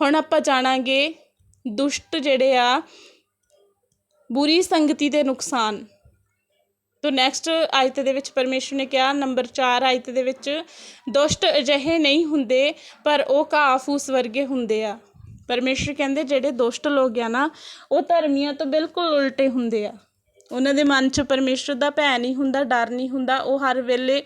ਹੁਣ ਆਪਾਂ ਜਾਣਾਂਗੇ ਦੁਸ਼ਟ ਜਿਹੜੇ ਆ, ਬੁਰੀ ਸੰਗਤੀ ਦੇ ਨੁਕਸਾਨ। ਤੋ ਨੈਕਸਟ ਆਇਤ ਦੇ ਵਿੱਚ ਪਰਮੇਸ਼ਰ ਨੇ ਕਿਹਾ, ਨੰਬਰ 4 ਆਇਤ ਦੇ ਵਿੱਚ ਦੁਸ਼ਟ ਅਜਿਹੇ ਨਹੀਂ ਹੁੰਦੇ, ਪਰ ਉਹ ਘਾਹ ਫੂਸ ਵਰਗੇ ਹੁੰਦੇ ਆ। ਪਰਮੇਸ਼ਰ ਕਹਿੰਦੇ, ਜਿਹੜੇ ਦੁਸ਼ਟ ਲੋਕ ਆ ਨਾ, ਉਹ ਧਰਮੀਆਂ ਤੋਂ ਬਿਲਕੁਲ ਉਲਟੇ ਹੁੰਦੇ ਆ। ਉਹਨਾਂ ਦੇ ਮਨ 'ਚ ਪਰਮੇਸ਼ਰ ਦਾ ਭੈ ਨਹੀਂ ਹੁੰਦਾ, ਡਰ ਨਹੀਂ ਹੁੰਦਾ, ਉਹ ਹਰ ਵੇਲੇ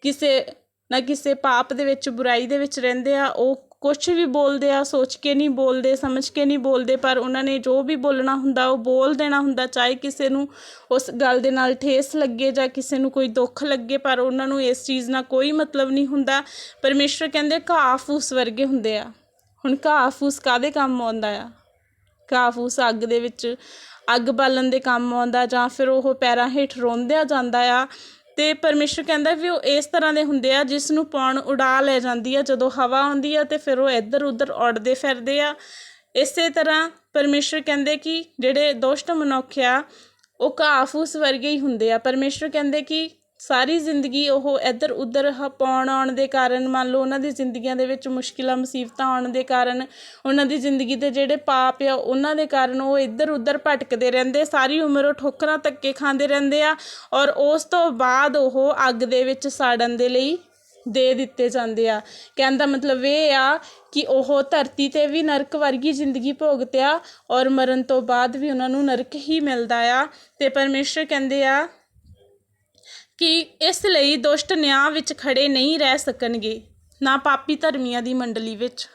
ਕਿਸੇ, ਨਾ ਕਿਸੇ ਪਾਪ ਦੇ ਵਿੱਚ, ਬੁਰਾਈ ਦੇ ਵਿੱਚ ਰਹਿੰਦੇ ਆ, ਉਹ ਕੁਛ ਵੀ ਬੋਲਦੇ ਆ, ਸੋਚ ਕੇ ਨਹੀਂ ਬੋਲਦੇ, ਸਮਝ ਕੇ ਨਹੀਂ ਬੋਲਦੇ, ਪਰ ਉਹਨਾਂ ਨੇ ਜੋ ਵੀ ਬੋਲਣਾ ਹੁੰਦਾ, ਉਹ ਬੋਲ ਦੇਣਾ ਹੁੰਦਾ, ਚਾਹੇ ਕਿਸੇ ਨੂੰ ਉਸ ਗੱਲ ਦੇ ਨਾਲ ਠੇਸ ਲੱਗੇ ਜਾਂ ਕਿਸੇ ਨੂੰ ਕੋਈ ਦੁੱਖ ਲੱਗੇ, ਪਰ ਉਹਨਾਂ ਨੂੰ ਇਸ ਚੀਜ਼ ਨਾਲ ਕੋਈ ਮਤਲਬ ਨਹੀਂ ਹੁੰਦਾ। ਪਰਮੇਸ਼ਰ ਕਹਿੰਦੇ, ਘਾਹ ਫੂਸ ਵਰਗੇ ਹੁੰਦੇ ਆ। ਹੁਣ ਘਾਹ ਫੂਸ ਕਾਦੇ ਕੰਮ ਆਉਂਦਾ ਆ? ਘਾਹ ਫੂਸ ਅੱਗ ਦੇ ਵਿੱਚ, ਅੱਗ ਬਾਲਣ ਦੇ ਕੰਮ ਆਉਂਦਾ, ਜਾਂ ਫਿਰ ਉਹ ਪੈਰਾਂ ਹੇਠ ਰੋਂਦਿਆ ਜਾਂਦਾ ਆ ਅਤੇ ਪਰਮੇਸ਼ਰ ਕਹਿੰਦਾ ਵੀ ਉਹ ਇਸ ਤਰ੍ਹਾਂ ਦੇ ਹੁੰਦੇ ਆ ਜਿਸ ਨੂੰ ਪੌਣ ਉਡਾ ਲੈ ਜਾਂਦੀ ਆ, ਜਦੋਂ ਹਵਾ ਆਉਂਦੀ ਆ ਤੇ ਫਿਰ ਉਹ ਇੱਧਰ ਉੱਧਰ ਉੱਡਦੇ ਫਿਰਦੇ ਆ। ਇਸੇ ਤਰ੍ਹਾਂ ਪਰਮੇਸ਼ਰ ਕਹਿੰਦੇ ਕਿ ਜਿਹੜੇ ਦੁਸ਼ਟ ਮਨੁੱਖ ਆ, ਉਹ ਘਾਹ ਵਰਗੇ ਹੀ ਹੁੰਦੇ ਆ। ਪਰਮੇਸ਼ਰ ਕਹਿੰਦੇ ਕਿ ਸਾਰੀ ਜ਼ਿੰਦਗੀ ਉਹ ਇੱਧਰ ਉੱਧਰ ਹ ਪਾਉਣ ਆਉਣ ਦੇ ਕਾਰਨ, ਮੰਨ ਲਓ ਉਹਨਾਂ ਦੀ ਜ਼ਿੰਦਗੀਆਂ ਦੇ ਵਿੱਚ ਮੁਸ਼ਕਿਲਾਂ, ਮੁਸੀਬਤਾਂ ਆਉਣ ਦੇ ਕਾਰਨ, ਉਹਨਾਂ ਦੀ ਜ਼ਿੰਦਗੀ ਦੇ ਜਿਹੜੇ ਪਾਪ ਆ, ਉਹਨਾਂ ਦੇ ਕਾਰਨ ਉਹ ਇੱਧਰ ਉੱਧਰ ਭਟਕਦੇ ਰਹਿੰਦੇ, ਸਾਰੀ ਉਮਰ ਉਹ ਠੋਕਰਾਂ ਧੱਕੇ ਖਾਂਦੇ ਰਹਿੰਦੇ ਆ ਔਰ ਉਸ ਤੋਂ ਬਾਅਦ ਉਹ ਅੱਗ ਦੇ ਵਿੱਚ ਸਾੜਨ ਦੇ ਲਈ ਦੇ ਦਿੱਤੇ ਜਾਂਦੇ ਆ। ਕਹਿਣ ਦਾ ਮਤਲਬ ਇਹ ਆ ਕਿ ਉਹ ਧਰਤੀ ਤੇ ਵੀ ਨਰਕ ਵਰਗੀ ਜ਼ਿੰਦਗੀ ਭੋਗਤਿਆ ਔਰ ਮਰਨ ਤੋਂ ਬਾਅਦ ਵੀ ਉਹਨਾਂ ਨੂੰ ਨਰਕ ਹੀ ਮਿਲਦਾ ਆ। ਤੇ ਪਰਮੇਸ਼ਰ ਕਹਿੰਦੇ ਆ ਕਿ ਇਸ ਲਈ ਦੁਸ਼ਟ ਨਿਆਂ ਵਿੱਚ ਖੜੇ ਨਹੀਂ ਰਹਿ ਸਕਣਗੇ, ਨਾ ਪਾਪੀ ਧਰਮੀਆਂ ਦੀ ਮੰਡਲੀ ਵਿੱਚ।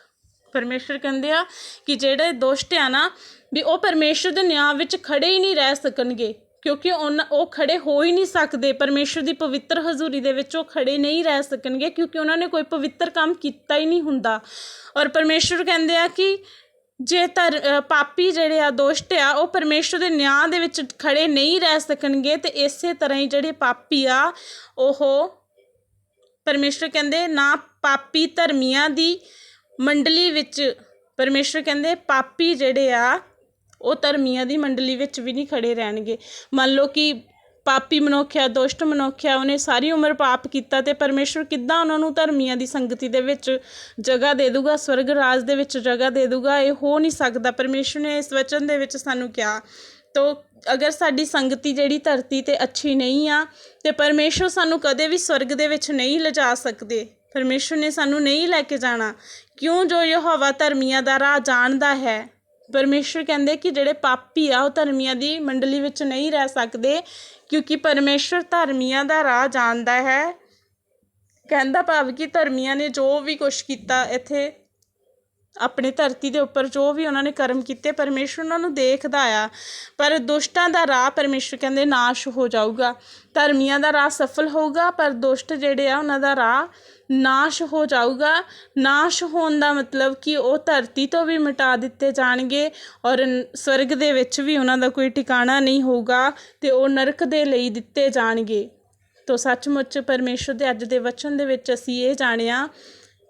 ਪਰਮੇਸ਼ਰ ਕਹਿੰਦੇ ਆ ਕਿ ਜਿਹੜੇ ਦੁਸ਼ਟ ਆ ਨਾ, ਵੀ ਉਹ ਪਰਮੇਸ਼ਰ ਦੇ ਨਿਆਂ ਵਿੱਚ ਖੜੇ ਹੀ ਨਹੀਂ ਰਹਿ ਸਕਣਗੇ, ਕਿਉਂਕਿ ਉਹਨਾਂ ਉਹ ਖੜੇ ਹੋ ਹੀ ਨਹੀਂ ਸਕਦੇ। ਪਰਮੇਸ਼ਰ ਦੀ ਪਵਿੱਤਰ ਹਜ਼ੂਰੀ ਦੇ ਵਿੱਚ ਉਹ ਖੜੇ ਨਹੀਂ ਰਹਿ ਸਕਣਗੇ, ਕਿਉਂਕਿ ਉਹਨਾਂ ਨੇ ਕੋਈ ਪਵਿੱਤਰ ਕੰਮ ਕੀਤਾ ਹੀ ਨਹੀਂ ਹੁੰਦਾ। ਔਰ ਪਰਮੇਸ਼ਰ ਕਹਿੰਦੇ ਆ ਕਿ ਜੇ ਧਰ ਪਾਪੀ ਜਿਹੜੇ ਆ, ਦੁਸ਼ਟ ਆ, ਉਹ ਪਰਮੇਸ਼ਰ ਦੇ ਨਿਆਂ ਦੇ ਵਿੱਚ ਖੜੇ ਨਹੀਂ ਰਹਿ ਸਕਣਗੇ ਤੇ ਇਸੇ ਤਰ੍ਹਾਂ ਹੀ ਜਿਹੜੇ ਪਾਪੀ ਆ, ਉਹ ਪਰਮੇਸ਼ਰ ਕਹਿੰਦੇ ਨਾ ਪਾਪੀ ਧਰਮੀਆਂ ਦੀ ਮੰਡਲੀ ਵਿੱਚ, ਪਰਮੇਸ਼ਰ ਕਹਿੰਦੇ ਪਾਪੀ ਜਿਹੜੇ ਆ, ਉਹ ਧਰਮੀਆਂ ਦੀ ਮੰਡਲੀ ਵਿੱਚ ਵੀ ਨਹੀਂ ਖੜੇ ਰਹਿਣਗੇ। ਮੰਨ ਲਓ ਕਿ ਪਾਪੀ ਮਨੁੱਖਿਆ ਆ ਦੁਸ਼ਟ ਮਨੁੱਖ ਉਹਨੇ ਸਾਰੀ ਉਮਰ ਪਾਪ ਕੀਤਾ ਤੇ ਪਰਮੇਸ਼ਰ ਕਿੱਦਾਂ ਉਹਨਾਂ ਨੂੰ ਧਰਮੀਆਂ ਦੀ ਸੰਗਤੀ ਦੇ ਵਿੱਚ ਜਗ੍ਹਾ ਦੇ ਦੂਗਾ, ਸਵਰਗ ਰਾਜ ਦੇ ਵਿੱਚ ਜਗ੍ਹਾ ਦੇ ਦੂਗਾ, ਇਹ ਹੋ ਨਹੀਂ ਸਕਦਾ। ਪਰਮੇਸ਼ਰ ਨੇ ਇਸ ਵਚਨ ਦੇ ਵਿੱਚ ਸਾਨੂੰ ਕਿਹਾ, ਤੋ ਅਗਰ ਸਾਡੀ ਸੰਗਤੀ ਜਿਹੜੀ ਧਰਤੀ ਤੇ ਅੱਛੀ ਨਹੀਂ ਆ, ਤੇ ਪਰਮੇਸ਼ਰ ਸਾਨੂੰ ਕਦੇ ਵੀ ਸਵਰਗ ਦੇ ਵਿੱਚ ਨਹੀਂ ਲਿਜਾ ਸਕਦੇ। ਪਰਮੇਸ਼ਰ ਨੇ ਸਾਨੂੰ ਨਹੀਂ ਲੈ ਕੇ ਜਾਣਾ। ਕਿਉਂ ਜੋ ਯਹੋਵਾ ਧਰਮੀਆਂ ਦਾ ਰਾਹ ਜਾਣਦਾ ਹੈ? ਪਰਮੇਸ਼ਰ ਕਹਿੰਦੇ ਕਿ ਜਿਹੜੇ ਪਾਪੀ ਆ, ਉਹ ਧਰਮੀਆਂ ਦੀ ਮੰਡਲੀ ਵਿੱਚ ਨਹੀਂ ਰਹਿ ਸਕਦੇ। ਕਿਉਂਕਿ ਪਰਮੇਸ਼ਰ ਧਰਮੀਆਂ ਦਾ ਰਾਹ ਜਾਣਦਾ ਹੈ। ਕਹਿੰਦਾ ਭਾਵ ਕਿ ਧਰਮੀਆਂ ਨੇ ਜੋ ਵੀ ਕੁਛ ਕੀਤਾ ਇੱਥੇ ਆਪਣੀ ਧਰਤੀ ਦੇ ਉੱਪਰ ਜੋ ਵੀ ਉਹਨਾਂ ਨੇ ਕਰਮ ਕੀਤੇ, ਪਰਮੇਸ਼ਰ ਉਹਨਾਂ ਨੂੰ ਦੇਖਦਾ ਆ। ਪਰ ਦੁਸ਼ਟਾਂ ਦਾ ਰਾਹ ਪਰਮੇਸ਼ਰ ਕਹਿੰਦੇ ਨਾਸ਼ ਹੋ ਜਾਊਗਾ। ਧਰਮੀਆਂ ਦਾ ਰਾਹ ਸਫਲ ਹੋਊਗਾ, ਪਰ ਦੁਸ਼ਟ ਜਿਹੜੇ ਆ ਉਹਨਾਂ ਦਾ ਰਾਹ ਨਾਸ਼ ਹੋ ਜਾਊਗਾ। ਨਾਸ਼ ਹੋਣ ਦਾ ਮਤਲਬ ਕਿ ਉਹ ਧਰਤੀ ਤੋਂ ਵੀ ਮਿਟਾ ਦਿੱਤੇ ਜਾਣਗੇ ਔਰ ਸਵਰਗ ਦੇ ਵਿੱਚ ਵੀ ਉਹਨਾਂ ਦਾ ਕੋਈ ਟਿਕਾਣਾ ਨਹੀਂ ਹੋਊਗਾ ਤੇ ਉਹ ਨਰਕ ਦੇ ਲਈ ਦਿੱਤੇ ਜਾਣਗੇ। ਤੋ ਸੱਚਮੁੱਚ ਪਰਮੇਸ਼ਰ ਦੇ ਅੱਜ ਦੇ ਵਚਨ ਦੇ ਵਿੱਚ ਅਸੀਂ ਇਹ ਜਾਣਿਆ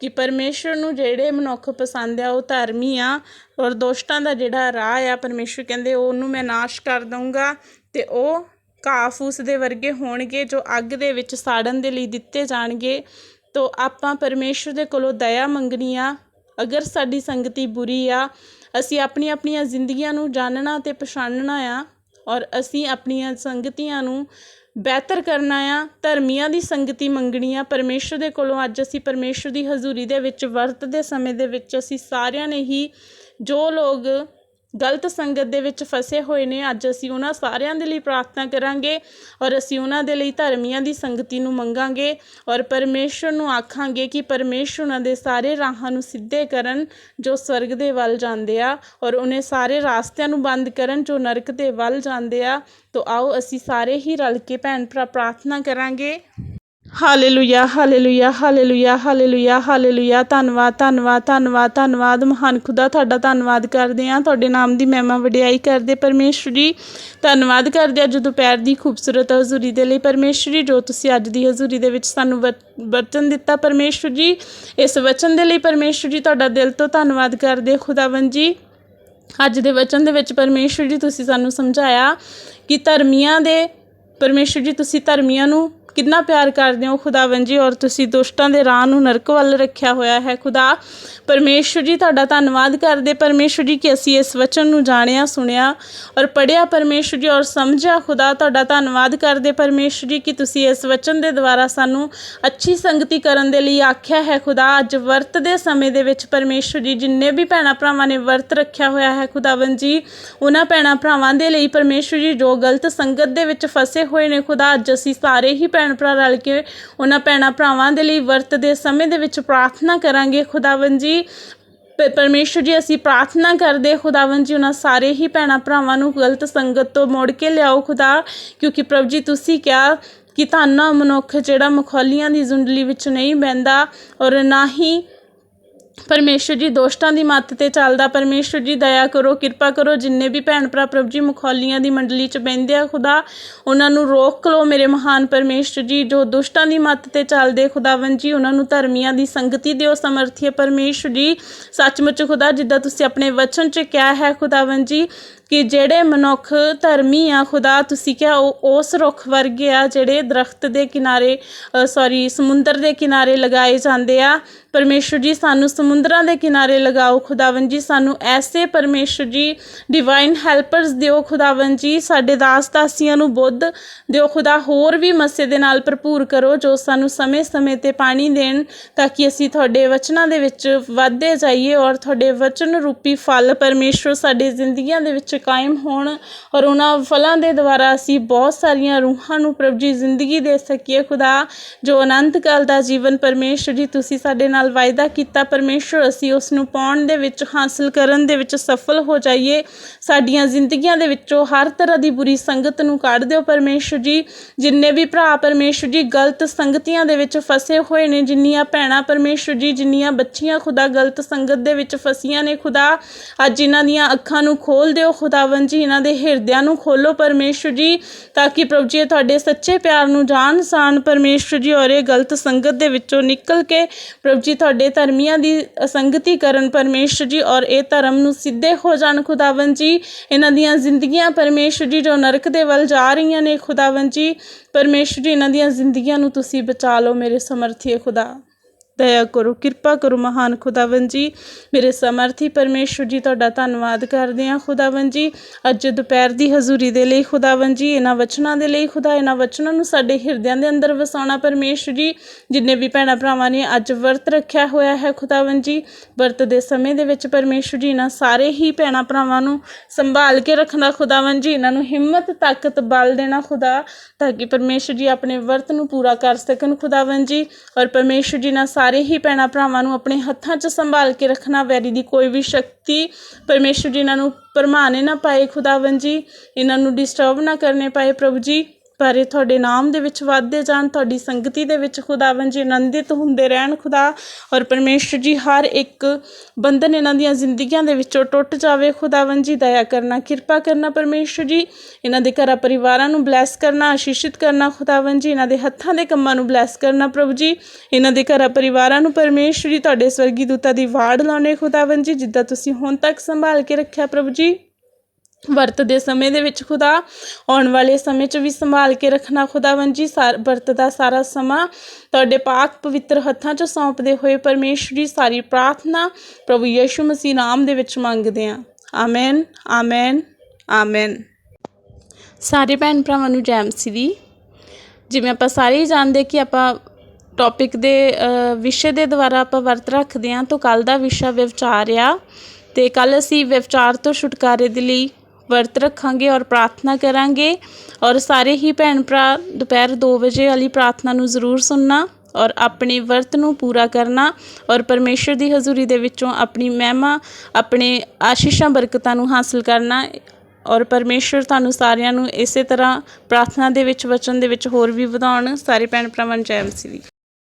ਕਿ ਪਰਮੇਸ਼ਰ ਨੂੰ ਜਿਹੜੇ ਮਨੁੱਖ ਪਸੰਦ ਆ, ਉਹ ਧਰਮੀ ਆ ਔਰ ਦੋਸ਼ਟਾਂ ਦਾ ਜਿਹੜਾ ਰਾਹ ਆ, ਪਰਮੇਸ਼ਰ ਕਹਿੰਦੇ ਉਹਨੂੰ ਮੈਂ ਨਾਸ਼ ਕਰ ਦਊਂਗਾ ਤੇ ਉਹ ਕਾਫੂਸ ਦੇ ਵਰਗੇ ਹੋਣਗੇ, ਜੋ ਅੱਗ ਦੇ ਵਿੱਚ ਸਾੜਨ ਦੇ ਲਈ ਦਿੱਤੇ ਜਾਣਗੇ। ਤੋ ਆਪਾਂ ਪਰਮੇਸ਼ਰ ਦੇ ਕੋਲੋਂ ਦਇਆ ਮੰਗਣੀ ਆ। ਅਗਰ ਸਾਡੀ ਸੰਗਤੀ ਬੁਰੀ ਆ, ਅਸੀਂ ਆਪਣੀਆਂ ਆਪਣੀਆਂ ਜ਼ਿੰਦਗੀਆਂ ਨੂੰ ਜਾਣਨਾ ਤੇ ਪਛਾਣਨਾ ਆ ਔਰ ਅਸੀਂ ਆਪਣੀਆਂ ਸੰਗਤੀਆਂ ਨੂੰ ਬਿਹਤਰ ਕਰਨਾ ਆ, ਧਰਮੀਆਂ ਦੀ ਸੰਗਤੀ ਮੰਗਣੀ ਆ। ਪਰਮੇਸ਼ਰ ਦੇ ਕੋਲੋਂ ਅੱਜ ਅਸੀਂ ਪਰਮੇਸ਼ਰ ਦੀ ਹਜ਼ੂਰੀ ਦੇ ਵਿੱਚ ਵਰਤਦੇ ਸਮੇਂ ਦੇ ਵਿੱਚ ਅਸੀਂ ਸਾਰਿਆਂ ਨੇ ਹੀ ਜੋ ਲੋਕ ਗਲਤ ਸੰਗਤ ਦੇ ਵਿੱਚ ਫਸੇ ਹੋਏ ਨੇ। ਅੱਜ ਅਸੀਂ ਉਹਨਾਂ ਸਾਰਿਆਂ ਦੇ ਲਈ ਪ੍ਰਾਰਥਨਾ ਕਰਾਂਗੇ ਔਰ ਅਸੀਂ ਉਹਨਾਂ ਦੇ ਲਈ ਧਰਮੀਆਂ ਦੀ ਸੰਗਤੀ ਨੂੰ ਮੰਗਾਂਗੇ ਔਰ ਪਰਮੇਸ਼ਰ ਨੂੰ ਆਖਾਂਗੇ ਕਿ ਪਰਮੇਸ਼ਰ ਉਹਨਾਂ ਦੇ ਸਾਰੇ ਰਾਹਾਂ ਨੂੰ ਸਿੱਧੇ ਕਰਨ ਜੋ ਸਵਰਗ ਦੇ ਵੱਲ ਜਾਂਦੇ ਆ ਔਰ ਉਹਨੇ ਸਾਰੇ ਰਾਸਤਿਆਂ ਨੂੰ ਬੰਦ ਕਰਨ ਜੋ ਨਰਕ ਦੇ ਵੱਲ ਜਾਂਦੇ ਆ। ਤੋ ਆਓ ਅਸੀਂ ਸਾਰੇ ਹੀ ਰਲ ਕੇ ਭੈਣ ਭਰਾ ਪ੍ਰਾਰਥਨਾ ਕਰਾਂਗੇ। Hallelujah hallelujah hallelujah hallelujah hallelujah ਧੰਨਵਾਦ ਧੰਨਵਾਦ ਧੰਨਵਾਦ ਧੰਨਵਾਦ। ਮਹਾਨ ਖੁਦਾ, ਤੁਹਾਡਾ ਧੰਨਵਾਦ ਕਰਦੇ ਹਾਂ। ਤੁਹਾਡੇ ਨਾਮ ਦੀ ਮਹਿਮਾ ਵਡਿਆਈ ਕਰਦੇ ਪਰਮੇਸ਼ਵਰ ਜੀ, ਧੰਨਵਾਦ ਕਰਦੇ ਅੱਜ ਦੁਪਹਿਰ ਦੀ ਖੂਬਸੂਰਤ ਹਜ਼ੂਰੀ ਦੇ ਲਈ ਪਰਮੇਸ਼ਵਰ ਜੀ, ਜੋ ਤੁਸੀਂ ਅੱਜ ਦੀ ਹਜ਼ੂਰੀ ਦੇ ਵਿੱਚ ਸਾਨੂੰ ਵ- ਵਚਨ ਦਿੱਤਾ ਪਰਮੇਸ਼ਵਰ ਜੀ, ਇਸ ਵਚਨ ਦੇ ਲਈ ਪਰਮੇਸ਼ਵਰ ਜੀ, ਤੁਹਾਡਾ ਦਿਲ ਤੋਂ ਧੰਨਵਾਦ ਕਰਦੇ ਖੁਦਾਵੰ ਜੀ, ਅੱਜ ਦੇ ਵਚਨ ਦੇ ਵਿੱਚ ਪਰਮੇਸ਼ਵਰ ਜੀ, ਤੁਸੀਂ ਸਾਨੂੰ ਸਮਝਾਇਆ ਕਿ ਧਰਮੀਆਂ ਦੇ ਪਰਮੇਸ਼ਵਰ ਜੀ, ਤੁਸੀਂ ਧਰਮੀਆਂ ਨੂੰ ਕਿੰਨਾ ਪਿਆਰ ਕਰਦੇ ਹੋ ਖੁਦਾਵੰ ਜੀ ਔਰ ਤੁਸੀਂ ਦੁਸ਼ਟਾਂ ਦੇ ਰਾਹ ਨੂੰ ਨਰਕ ਵੱਲ ਰੱਖਿਆ ਹੋਇਆ ਹੈ ਖੁਦਾ। ਪਰਮੇਸ਼ਵਰ ਜੀ, ਤੁਹਾਡਾ ਧੰਨਵਾਦ ਕਰਦੇ। ਪਰਮੇਸ਼ਵਰ ਜੀ, ਕਿ ਅਸੀਂ ਇਸ ਵਚਨ ਨੂੰ ਜਾਣਿਆ, ਸੁਣਿਆ, ਔਰ ਪੜਿਆ ਪਰਮੇਸ਼ਵਰ ਜੀ, ਔਰ ਸਮਝਿਆ ਖੁਦਾ, ਤੁਹਾਡਾ ਧੰਨਵਾਦ ਕਰਦੇ। ਪਰਮੇਸ਼ਵਰ ਜੀ, ਕਿ ਤੁਸੀਂ ਇਸ ਵਚਨ ਦੇ ਦੁਆਰਾ ਸਾਨੂੰ ਅੱਛੀ ਸੰਗਤੀ ਕਰਨ ਦੇ ਲਈ ਆਖਿਆ ਹੈ ਖੁਦਾ। ਅੱਜ ਵਰਤ ਦੇ ਸਮੇਂ ਦੇ ਵਿੱਚ ਪਰਮੇਸ਼ਵਰ ਜੀ, ਜਿੰਨੇ ਵੀ ਭੈਣਾਂ ਭਰਾਵਾਂ ਨੇ ਵਰਤ ਰੱਖਿਆ ਹੋਇਆ ਹੈ ਖੁਦਾਵੰ ਜੀ ਉਹਨਾਂ ਭੈਣਾਂ ਭਰਾਵਾਂ ਦੇ ਲਈ ਪਰਮੇਸ਼ਵਰ ਜੀ, ਜੋ ਗਲਤ ਸੰਗਤ ਦੇ ਵਿੱਚ ਫਸੇ ਹੋਏ ਨੇ ਖੁਦਾ, ਅੱਜ ਅਸੀਂ ਸਾਰੇ ਹੀ ਭੈਣ ਭਰਾ ਰਲ ਕੇ ਉਹਨਾਂ ਭੈਣਾਂ ਭਰਾਵਾਂ ਦੇ ਲਈ ਵਰਤ ਦੇ ਸਮੇਂ ਦੇ ਵਿੱਚ ਪ੍ਰਾਰਥਨਾ ਕਰਾਂਗੇ। ਖੁਦਾਵੰ ਜੀ, ਪ- ਪਰਮੇਸ਼ਵਰ ਜੀ, ਅਸੀਂ ਪ੍ਰਾਰਥਨਾ ਕਰਦੇ ਖੁਦਾਵੰ ਜੀ, ਉਹਨਾਂ ਸਾਰੇ ਹੀ ਭੈਣਾਂ ਭਰਾਵਾਂ ਨੂੰ ਗਲਤ ਸੰਗਤ ਤੋਂ ਮੋੜ ਕੇ ਲਿਆਓ ਖੁਦਾ, ਕਿਉਂਕਿ ਪ੍ਰਭ ਜੀ, ਤੁਸੀਂ ਕਿਹਾ ਕਿ ਧੰਨਾ ਮਨੁੱਖ ਜਿਹੜਾ ਮਖੌਲੀਆਂ ਦੀ ਜ਼ੁੰਡਲੀ ਵਿੱਚ ਨਹੀਂ ਬਹਿੰਦਾ ਔਰ ਨਾ ਹੀ ਪਰਮੇਸ਼ਰ ਜੀ ਦੋਸ਼ਟਾਂ ਦੀ ਮੱਤ ਤੇ ਚੱਲਦਾ ਪਰਮੇਸ਼ਰ ਜੀ, ਦਇਆ ਕਰੋ, ਕਿਰਪਾ ਕਰੋ, ਜਿੰਨੇ ਵੀ ਭੈਣ ਭਰਾ ਪ੍ਰਭ ਜੀ ਮੁਖੌਲੀਆਂ ਦੀ ਮੰਡਲੀ 'ਚ ਬਹਿੰਦੇ ਆ, ਖੁਦਾ ਉਹਨਾਂ ਨੂੰ ਰੋਕ ਲਓ ਮੇਰੇ ਮਹਾਨ ਪਰਮੇਸ਼ਰ ਜੀ, ਜੋ ਦੁਸ਼ਟਾਂ ਦੀ ਮੱਤ ਤੇ ਚੱਲਦੇ ਖੁਦਾਵੰ ਜੀ, ਉਹਨਾਂ ਨੂੰ ਧਰਮੀਆਂ ਦੀ ਸੰਗਤੀ ਦਿਓ, ਸਮਰਥੀ ਪਰਮੇਸ਼ਰ ਜੀ। ਸੱਚਮੁੱਚ ਖੁਦਾ, ਜਿੱਦਾਂ ਤੁਸੀਂ ਆਪਣੇ ਵਚਨ 'ਚ ਕਿਹਾ ਹੈ ਖੁਦਾਵੰ ਜੀ, ਕਿ ਜਿਹੜੇ ਮਨੁੱਖ ਧਰਮੀ ਆ ਖੁਦਾ, ਤੁਸੀਂ ਕਿਹਾ ਉਹ ਉਸ ਰੁੱਖ ਵਰਗੇ ਆ ਜਿਹੜੇ ਦਰਖਤ ਦੇ ਕਿਨਾਰੇ ਸੌਰੀ ਸਮੁੰਦਰ ਦੇ ਕਿਨਾਰੇ ਲਗਾਏ ਜਾਂਦੇ ਆ ਪਰਮੇਸ਼ਰ ਜੀ, ਸਾਨੂੰ ਸਮੁੰਦਰਾਂ ਦੇ ਕਿਨਾਰੇ ਲਗਾਓ ਖੁਦਾਵੰ ਜੀ, ਸਾਨੂੰ ਐਸੇ ਪਰਮੇਸ਼ਰ ਜੀ ਡਿਵਾਈਨ ਹੈਲਪਰਸ ਦਿਓ ਖੁਦਾਵੰ ਜੀ, ਸਾਡੇ ਦਾਸ ਦਾਸੀਆਂ ਨੂੰ ਬੁੱਧ ਦਿਓ ਖੁਦਾ, ਹੋਰ ਵੀ ਮਸੇ ਦੇ ਨਾਲ ਭਰਪੂਰ ਕਰੋ, ਜੋ ਸਾਨੂੰ ਸਮੇਂ-ਸਮੇਂ ਤੇ ਪਾਣੀ ਦੇਣ, ਤਾਂ ਕਿ ਅਸੀਂ ਤੁਹਾਡੇ ਵਚਨਾਂ ਦੇ ਵਿੱਚ ਵਧਦੇ ਜਾਈਏ ਔਰ ਤੁਹਾਡੇ ਵਚਨ ਰੂਪੀ ਫਲ ਪਰਮੇਸ਼ਰ ਸਾਡੇ ਜ਼ਿੰਦਗੀਆਂ ਦੇ ਵਿੱਚ ਕਾਇਮ ਹੋਣ ਔਰ ਉਹਨਾਂ ਫਲਾਂ ਦੇ ਦੁਆਰਾ ਅਸੀਂ ਬਹੁਤ ਸਾਰੀਆਂ ਰੂਹਾਂ ਨੂੰ ਪ੍ਰਭ ਜੀ, ਜ਼ਿੰਦਗੀ ਦੇ ਸਕੀਏ ਖੁਦਾ, ਜੋ ਅਨੰਤ ਕਾਲ ਦਾ ਜੀਵਨ ਪਰਮੇਸ਼ਰ ਜੀ, ਤੁਸੀਂ ਸਾਡੇ ਨਾਲ ਵਾਅਦਾ ਕੀਤਾ ਪਰਮੇਸ਼ਰ, ਅਸੀਂ ਉਸ ਨੂੰ ਪਾਉਣ ਦੇ ਵਿੱਚ, ਹਾਸਲ ਕਰਨ ਦੇ ਵਿੱਚ ਸਫਲ ਹੋ ਜਾਈਏ। ਸਾਡੀਆਂ ਜ਼ਿੰਦਗੀਆਂ ਦੇ ਵਿੱਚੋਂ ਹਰ ਤਰ੍ਹਾਂ ਦੀ ਬੁਰੀ ਸੰਗਤ ਨੂੰ ਕੱਢ ਦਿਓ ਪਰਮੇਸ਼ਰ ਜੀ। ਜਿੰਨੇ ਵੀ ਭਰਾ ਪਰਮੇਸ਼ਰ ਜੀ ਗਲਤ ਸੰਗਤੀਆਂ ਦੇ ਵਿੱਚ ਫਸੇ ਹੋਏ ਨੇ, ਜਿੰਨੀਆਂ ਭੈਣਾਂ ਪਰਮੇਸ਼ਰ ਜੀ, ਜਿੰਨੀਆਂ ਬੱਚੀਆਂ ਖੁਦਾ ਗਲਤ ਸੰਗਤ ਦੇ ਵਿੱਚ ਫਸੀਆਂ ਨੇ ਖੁਦਾ, ਅੱਜ ਇਹਨਾਂ ਦੀਆਂ ਅੱਖਾਂ ਨੂੰ ਖੋਲ ਦਿਓ ਖੁਦਾਵੰ ਜੀ, ਇਹਨਾਂ ਦੇ ਹਿਰਦਿਆਂ ਨੂੰ ਖੋਲੋ ਪਰਮੇਸ਼ਰ ਜੀ, ਤਾਂ ਕਿ ਪ੍ਰਭੂ ਜੀ ਤੁਹਾਡੇ ਸੱਚੇ ਪਿਆਰ ਨੂੰ ਜਾਣ ਸਾਨ ਪਰਮੇਸ਼ਰ ਜੀ ਔਰ ਇਹ ਗਲਤ ਸੰਗਤ ਦੇ ਵਿੱਚੋਂ ਨਿਕਲ ਕੇ ਪ੍ਰਭੂ ਜੀ ਤੁਹਾਡੇ ਧਰਮੀਆਂ ਦੀ ਅਸੰਗਤੀ ਕਰਨ ਪਰਮੇਸ਼ਰ ਜੀ ਔਰ ਇਹ ਧਰਮ ਨੂੰ ਸਿੱਧੇ ਹੋ ਜਾਣ ਖੁਦਾਵੰ ਜੀ। ਇਹਨਾਂ ਦੀਆਂ ਜ਼ਿੰਦਗੀਆਂ ਪਰਮੇਸ਼ਰ ਜੀ ਜੋ ਨਰਕ ਦੇ ਵੱਲ ਜਾ ਰਹੀਆਂ ਨੇ ਖੁਦਾਵੰ ਜੀ, ਪਰਮੇਸ਼ਰ ਜੀ, ਇਹਨਾਂ ਦੀਆਂ ਜ਼ਿੰਦਗੀਆਂ ਨੂੰ ਤੁਸੀਂ ਬਚਾ ਲਓ ਮੇਰੇ ਸਮਰਥੀ ਖੁਦਾ। ਦਇਆ ਕਰੋ, ਕਿਰਪਾ ਕਰੋ ਮਹਾਨ ਖੁਦਾਵੰ ਜੀ। ਮੇਰੇ ਸਮਰਥੀ ਪਰਮੇਸ਼ਵਰ ਜੀ, ਤੁਹਾਡਾ ਧੰਨਵਾਦ ਕਰਦੇ ਹਾਂ ਖੁਦਾਵੰ ਜੀ। ਅੱਜ ਦੁਪਹਿਰ ਦੀ ਹਜ਼ੂਰੀ ਦੇ ਲਈ ਖੁਦਾਵੰ ਜੀ, ਇਹਨਾਂ ਵਚਨਾਂ ਦੇ ਲਈ ਖੁਦਾ, ਇਹਨਾਂ ਵਚਨਾਂ ਨੂੰ ਸਾਡੇ ਹਿਰਦਿਆਂ ਦੇ ਅੰਦਰ ਵਸਾਉਣਾ ਪਰਮੇਸ਼ਵਰ ਜੀ। ਜਿੰਨੇ ਵੀ ਭੈਣਾਂ ਭਰਾਵਾਂ ਨੇ ਅੱਜ ਵਰਤ ਰੱਖਿਆ ਹੋਇਆ ਹੈ ਖੁਦਾਵੰ ਜੀ, ਵਰਤ ਦੇ ਸਮੇਂ ਦੇ ਵਿੱਚ ਪਰਮੇਸ਼ਵਰ ਜੀ, ਇਹਨਾਂ ਸਾਰੇ ਹੀ ਭੈਣਾਂ ਭਰਾਵਾਂ ਨੂੰ ਸੰਭਾਲ ਕੇ ਰੱਖਣਾ ਖੁਦਾਵੰ ਜੀ। ਇਹਨਾਂ ਨੂੰ ਹਿੰਮਤ, ਤਾਕਤ, ਬਲ ਦੇਣਾ ਖੁਦਾ, ਤਾਂ ਕਿ ਪਰਮੇਸ਼ਵਰ ਜੀ ਆਪਣੇ ਵਰਤ ਨੂੰ ਪੂਰਾ ਕਰ ਸਕਣ ਖੁਦਾਵੰ ਜੀ। ਔਰ ਪਰਮੇਸ਼ਵਰ ਜੀ ਨਾਲ ਸਾਰੇ ਹੀ ਭੈਣਾਂ ਭਰਾਵਾਂ ਨੂੰ ਆਪਣੇ ਹੱਥਾਂ 'ਚ ਸੰਭਾਲ ਕੇ ਰੱਖਣਾ, ਵੈਰੀ ਦੀ ਕੋਈ ਵੀ ਸ਼ਕਤੀ ਪਰਮੇਸ਼ਵਰ ਜੀ ਇਹਨਾਂ ਨੂੰ ਭਰਮਾਣੇ ਨਾ ਪਾਏ ਖੁਦਾਵੰ ਜੀ ਇਹਨਾਂ ਨੂੰ ਡਿਸਟਰਬ ਨਾ ਕਰਨੇ ਪਾਏ, ਪ੍ਰਭੂ ਜੀ। ਪਰ ਇਹ ਤੁਹਾਡੇ ਨਾਮ ਦੇ ਵਿੱਚ ਵੱਧਦੇ ਜਾਣ, ਤੁਹਾਡੀ ਸੰਗਤੀ ਦੇ ਵਿੱਚ ਖੁਦਾਵੰ ਜੀ ਆਨੰਦਿਤ ਹੁੰਦੇ ਰਹਿਣ ਖੁਦਾ। ਔਰ ਪਰਮੇਸ਼ਵਰ ਜੀ ਹਰ ਇੱਕ ਬੰਧਨ ਇਹਨਾਂ ਦੀਆਂ ਜ਼ਿੰਦਗੀਆਂ ਦੇ ਵਿੱਚੋਂ ਟੁੱਟ ਜਾਵੇ ਖੁਦਾਵੰ ਜੀ ਦਇਆ ਕਰਨਾ, ਕਿਰਪਾ ਕਰਨਾ ਪਰਮੇਸ਼ਵਰ ਜੀ। ਇਹਨਾਂ ਦੇ ਘਰਾਂ ਪਰਿਵਾਰਾਂ ਨੂੰ ਬਲੈਸ ਕਰਨਾ, ਆਸ਼ੀਸ਼ਿਤ ਕਰਨਾ ਖੁਦਾਵੰ ਜੀ। ਇਹਨਾਂ ਦੇ ਹੱਥਾਂ ਦੇ ਕੰਮਾਂ ਨੂੰ ਬਲੈਸ ਕਰਨਾ ਪ੍ਰਭੂ ਜੀ। ਇਹਨਾਂ ਦੇ ਘਰਾਂ ਪਰਿਵਾਰਾਂ ਨੂੰ ਪਰਮੇਸ਼ਵਰ ਜੀ, ਤੁਹਾਡੇ ਸਵਰਗੀ ਦੂਤਾਂ ਦੀ ਵਾੜ ਲਾਉਣੇ ਖੁਦਾਵੰ ਜੀ, ਜਿੱਦਾਂ ਤੁਸੀਂ ਹੁਣ ਤੱਕ ਸੰਭਾਲ ਕੇ ਰੱਖਿਆ ਪ੍ਰਭੂ ਜੀ। ਵਰਤ ਦੇ ਸਮੇਂ ਦੇ ਵਿੱਚ ਖੁਦਾ, ਆਉਣ ਵਾਲੇ ਸਮੇਂ 'ਚ ਵੀ ਸੰਭਾਲ ਕੇ ਰੱਖਣਾ ਖੁਦਾਵੰ ਜੀ, ਸਾਰ ਵਰਤ ਦਾ ਸਾਰਾ ਸਮਾਂ ਤੁਹਾਡੇ ਪਾਕ ਪਵਿੱਤਰ ਹੱਥਾਂ 'ਚ ਸੌਂਪਦੇ ਹੋਏ ਪਰਮੇਸ਼ਵਰੀ ਸਾਰੀ ਪ੍ਰਾਰਥਨਾ ਪ੍ਰਭੂ ਯਿਸੂ ਮਸੀਹ ਨਾਮ ਦੇ ਵਿੱਚ ਮੰਗਦੇ ਹਾਂ। Amen amen amen. ਸਾਰੇ ਭੈਣ ਭਰਾਵਾਂ ਨੂੰ ਜੈ ਮਸੀਹ ਦੀ। ਜਿਵੇਂ ਆਪਾਂ ਸਾਰੇ ਹੀ ਜਾਣਦੇ ਕਿ ਆਪਾਂ ਟੌਪਿਕ ਦੇ ਵਿਸ਼ੇ ਦੇ ਦੁਆਰਾ ਆਪਾਂ ਵਰਤ ਰੱਖਦੇ ਹਾਂ, ਤਾਂ ਕੱਲ ਦਾ ਵਿਸ਼ਾ ਵਿਵਚਾਰ ਆ ਤੇ ਕੱਲ ਅਸੀਂ ਵਿਵਚਾਰ ਤੋਂ ਛੁਟਕਾਰੇ ਦੇ ਲਈ ਵਰਤ ਰੱਖਾਂਗੇ ਔਰ ਪ੍ਰਾਰਥਨਾ ਕਰਾਂਗੇ। ਔਰ ਸਾਰੇ ਹੀ ਭੈਣ ਭਰਾ, ਦੁਪਹਿਰ 2 ਵਜੇ ਵਾਲੀ ਪ੍ਰਾਰਥਨਾ ਨੂੰ ਜ਼ਰੂਰ ਸੁਣਨਾ ਔਰ ਆਪਣੇ ਵਰਤ ਨੂੰ ਪੂਰਾ ਕਰਨਾ ਔਰ ਪਰਮੇਸ਼ਰ ਦੀ ਹਜ਼ੂਰੀ ਦੇ ਵਿੱਚੋਂ ਆਪਣੀ ਮਹਿਮਾ, ਆਪਣੇ ਆਸ਼ੀਸ਼ਾਂ, ਬਰਕਤਾਂ ਨੂੰ ਹਾਸਲ ਕਰਨਾ ਔਰ ਪਰਮੇਸ਼ਰ ਤੁਹਾਨੂੰ ਸਾਰਿਆਂ ਨੂੰ ਇਸੇ ਤਰ੍ਹਾਂ ਪ੍ਰਾਰਥਨਾ ਦੇ ਵਿੱਚ, ਵਚਨ ਦੇ ਵਿੱਚ ਹੋਰ ਵੀ ਵਧਾਉਣ। ਸਾਰੇ ਭੈਣ ਭਰਾਵਾਂ ਨੂੰ ਜੈ ਮਸੀਹ ਦੀ।